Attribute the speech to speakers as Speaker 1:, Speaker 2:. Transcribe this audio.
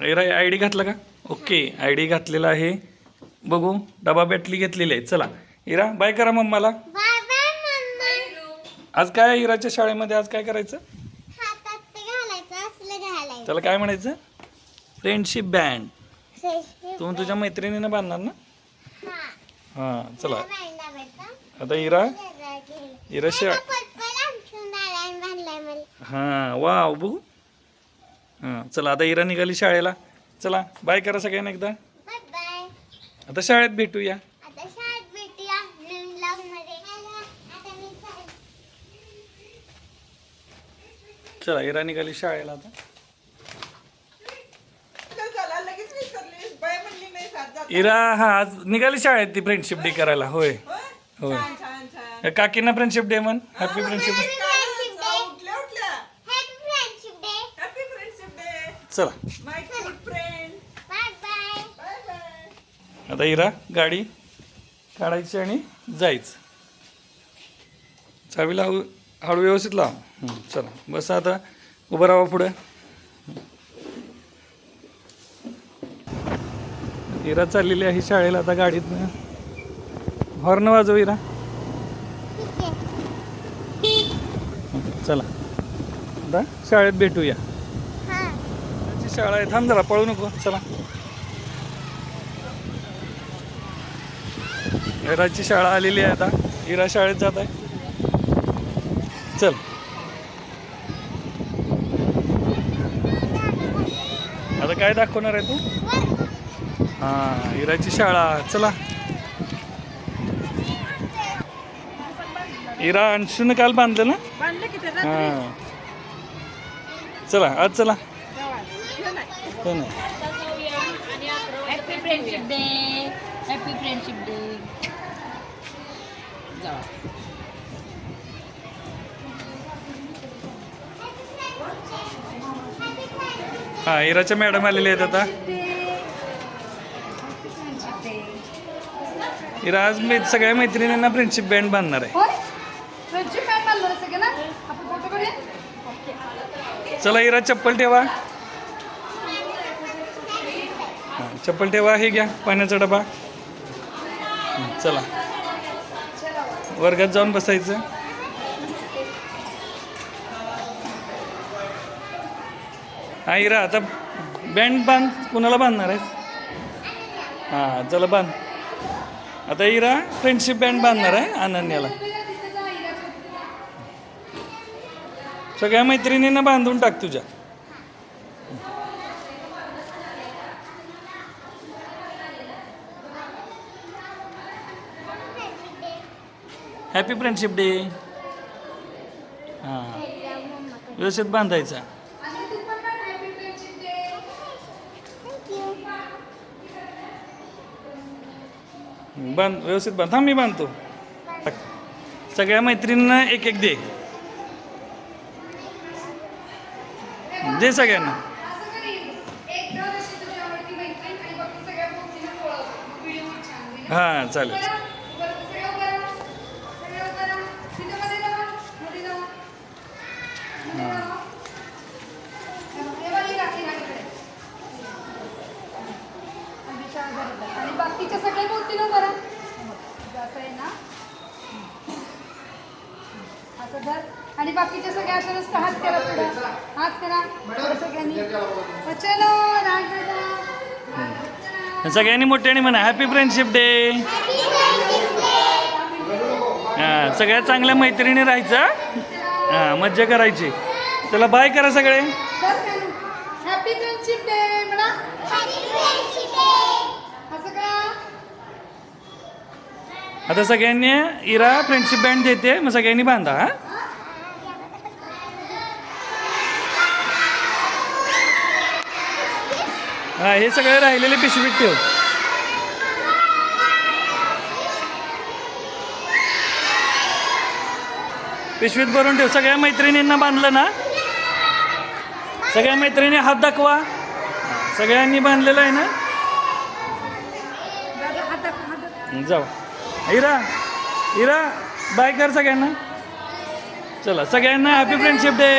Speaker 1: Ira I D घातला का? Okay I D घातलेला आहे. बघू डबा बॅटली घेतलेली आहे. चला. इरा बाय करा मम्माला आज काय इराच्या शाळेमध्ये? आज काय करायचं? त्याला काय म्हणायचं? फ्रेंडशिप बँड तू तुझ्या मैत्रिणीनं बांधणार ना?
Speaker 2: हा.
Speaker 1: हां चला. आता इरा? इरा शा
Speaker 2: पटपट आमसून दाराने बांधलाय मला.
Speaker 1: हां वा बघू. हां चला आता इरा निघाली शाळेला. चला बाय करा सगळ्यांना एकदा.
Speaker 2: बाय बाय
Speaker 1: आता शाळेत भेटूया.
Speaker 2: आता शाळेत भेटूया. नवीन ब्लॉगमध्ये. आता मी शाळेत
Speaker 1: चला इरा निघाली शाळेला आता.
Speaker 3: चला लगेच विसरलीस. बाय म्हणली नाही सात जात.
Speaker 1: इरा हा आज निघाली शाळेत ती फ्रेंडशिप डे करायला. होय.
Speaker 3: होय?
Speaker 1: होय.
Speaker 3: छान छान छान.
Speaker 1: काकींना फ्रेंडशिप डे म्हण. Happy friendship day
Speaker 2: friendship day
Speaker 3: उठल्या उठल्या
Speaker 2: happy friendship day
Speaker 3: happy friendship day
Speaker 1: चला.
Speaker 3: My good friend
Speaker 2: bye bye
Speaker 3: bye bye
Speaker 1: आता इरा गाडी काढायची आणि जायचं. चावीला हळू हळू व्यवस्थित लाव. चला. बस आता. उभं राहा पुढं. इरा चाललेली आहे शाळेला आता गाडीतनं. हॉर्न वाजव इरा. चला. आता शाळेत भेटूया. शाळा आहे. थांब जरा पळू नको. चला. इराची शाळा आलेली आहे आता. इरा शाळेत जात आहे. चल. आता काय दाखवणार आहे तू? हा इराची शाळा. चला. इरा अंशून काल बांधलं ना? हा. चला आज चला. हो ना
Speaker 4: happy friendship day happy friendship day जावा
Speaker 1: हा इराच्या मॅडम आलेल्या आहेत आता. इरा आज मी सगळ्या मैत्रिणींना फ्रेंडशिप बँड बांधणार आहे.
Speaker 4: फ्रेंडशिप बँड आपण फोटो
Speaker 1: चला इरा चप्पल ठेवा हा, चप्पल ठेवा हे घ्या पाण्याचा डबा. चला. वर्गात जाऊन बसायचं. हा इरा आता बँड बांध कुणाला बांधणार आहेस? हां चला बांध. आता इरा फ्रेंडशिप बँड बांधणार आहे अनन्याला. सगळ्या मैत्रिणींना बांधून टाक तुझ्या. हॅपी फ्रेंडशिप डे हां. व्यवस्थित बांधायचा. बांध व्यवस्थित बांध. थांब मी बांधतो. सगळ्या मैत्रिणींना एक एक दे. दे सगळ्यांना. हां चालेल.
Speaker 4: बाकीचे सगळे बोलतील ना बरं. असं आहे ना. असं धर. आणि बाकीचे सगळे असं नुसतं हात करा पुढं. हात करा. सगळ्यांनी. चलो राग
Speaker 1: सगळ्यांनी मोठ्याने म्हणा हॅपी फ्रेंडशिप डे हां सगळ्या चांगल्या मैत्रिणी राहायचं हां. मज्जा करायची. चला बाय करा सगळे.
Speaker 4: हॅपी फ्रेंडशिप डे म्हणा.
Speaker 2: हॅपी फ्रेंडशिप डे
Speaker 4: असं करा.
Speaker 1: आता सगळ्यांनी इरा फ्रेंडशिप बँड देते मग सगळ्यांनी बांधा हा? हा हे सगळे राहिलेले पिशवीत ठेव. पिशवीत भरून ठेव. सगळ्या मैत्रिणींना बांधलं ना? सगळ्या मैत्रिणी हात दाखवा. सगळ्यांनी बांधलेलं आहे ना? जाऊ. इरा इरा बाय कर सगळ्यांना. चला सगळ्यांना हॅपी फ्रेंडशिप डे